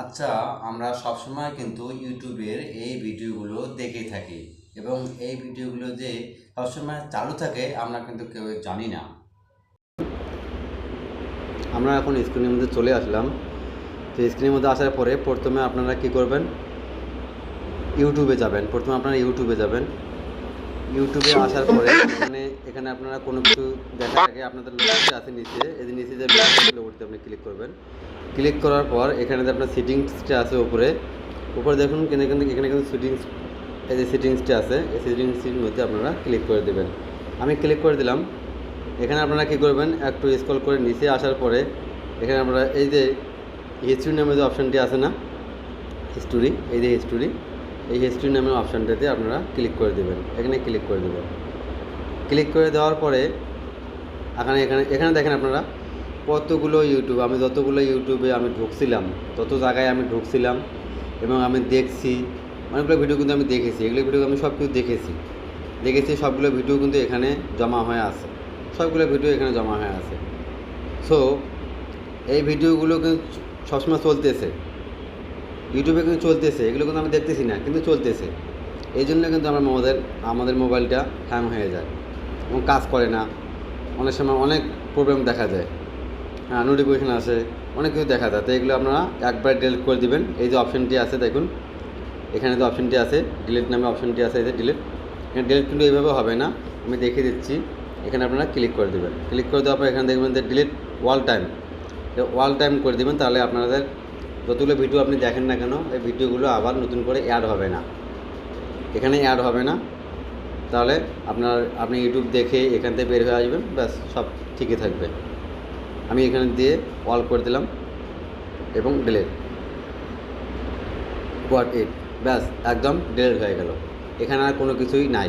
আচ্ছা আমরা সবসময় কিন্তু ইউটিউবের এই ভিডিওগুলো দেখে থাকি এবং এই ভিডিওগুলো যে সবসময় চালু থাকে, আমরা কিন্তু কেউ জানি না। আমরা এখন স্ক্রিনের মধ্যে চলে আসলাম। তো স্ক্রিনের মধ্যে আসার পরে প্রথমে আপনারা কি করবেন? ইউটিউবে যাবেন। প্রথমে আপনারা ইউটিউবে যাবেন। ইউটিউবে আসার পরে এখানে এখানে আপনারা কোনো কিছু দেখার আগে আপনাদের লোগোটা আছে নিচে। যে নিচে যে লোগোতে আপনি ক্লিক করবেন। ক্লিক করার পর এখানে যে আপনার সেটিংসটা আছে উপরে উপরে দেখুন এখানে এখানে কিন্তু সেটিংস এই যে সেটিংসটা আছে, এই সেটিংসটির মধ্যে আপনারা ক্লিক করে দেবেন। আমি ক্লিক করে দিলাম। এখানে আপনারা কী করবেন, একটু স্ক্রল করে নিচে আসার পরে এখানে আপনারা এই যে হিস্ট্রি নামে যে অপশানটি আছে না হিস্টোরি এই যে হিস্টোরি এই হিস্ট্রি নামের অপশানটাতে আপনারা ক্লিক করে দেবেন। এখানে ক্লিক করে দেবেন। ক্লিক করে দেওয়ার পরে এখানে এখানে এখানে দেখেন আপনারা, কতগুলো ইউটিউব আমি যতগুলো ইউটিউবে আমি ঢুকছিলাম, তত জায়গায় আমি ঢুকছিলাম এবং আমি দেখছি, অনেকগুলো ভিডিও কিন্তু আমি দেখেছি। এগুলো ভিডিও আমি সব কিছু দেখেছি। দেখেছি, সবগুলো ভিডিও কিন্তু এখানে জমা হয়ে আছে। সবগুলো ভিডিও এখানে জমা হয়ে আছে। সো এই ভিডিওগুলো কিন্তু সবসময় চলতেছে। ইউটিউবে কিন্তু চলতেছে, এগুলো কিন্তু আমি দেখতেছি না, কিন্তু চলতেছে। এই জন্য কিন্তু আমার আমাদের আমাদের মোবাইলটা হ্যাং হয়ে যায় এবং কাজ করে না। অনেক সময় অনেক প্রবলেম দেখা যায়। হ্যাঁ নোটিফিকেশান আসে, অনেক কিছু দেখা যায়। তো এগুলো আপনারা একবার ডিলিট করে দিবেন। এই যে অপশানটি আছে, দেখুন। এখানে যে অপশানটি আছে ডিলিট নামে অপশানটি আছে, এই যে ডিলিট এখানে ডিলিট কিন্তু এইভাবে হবে না। আমি দেখিয়ে দিচ্ছি। এখানে আপনারা ক্লিক করে দেবেন। ক্লিক করে দেওয়ার পর এখানে দেখবেন যে delete wall time wall time করে দেবেন, তাহলে আপনাদের যতগুলো ভিডিও আপনি দেখেন না কেন, এই ভিডিওগুলো আবার নতুন করে অ্যাড হবে না। এখানে অ্যাড হবে না। তাহলে আপনার, আপনি ইউটিউব দেখে এখান থেকে বের হয়ে আসবেন, ব্যাস, সব ঠিকই থাকবে। আমি এখানে দিয়ে অল করে দিলাম এবং ডিলেট হোয়াট ইট ব্যাস, একদম ডিলেট হয়ে গেল। এখানে আর কোনো কিছুই নাই।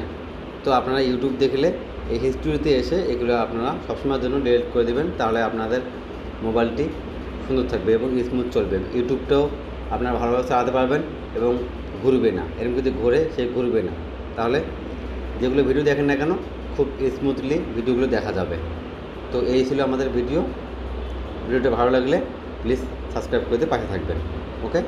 তো আপনারা ইউটিউব দেখলে এই হিস্ট্রিতে এসে এগুলো আপনারা সবসময়ের জন্য ডিলেট করে দেবেন, তাহলে আপনাদের মোবাইলটি সুন্দর থাকবে এবং স্মুথ চলবে। ইউটিউবটাও আপনারা ভালোভাবে চালাতে পারবেন এবং ঘুরবে না। এরকম যদি ঘুরে, সে ঘুরবে না। তাহলে যেগুলো ভিডিও দেখেন না কেন, খুব স্মুথলি ভিডিওগুলো দেখা যাবে। তো এই ছিল আমাদের ভিডিও। ভিডিওটা ভালো লাগলে প্লিজ সাবস্ক্রাইব করে দিয়ে পাশে থাকবেন। ওকে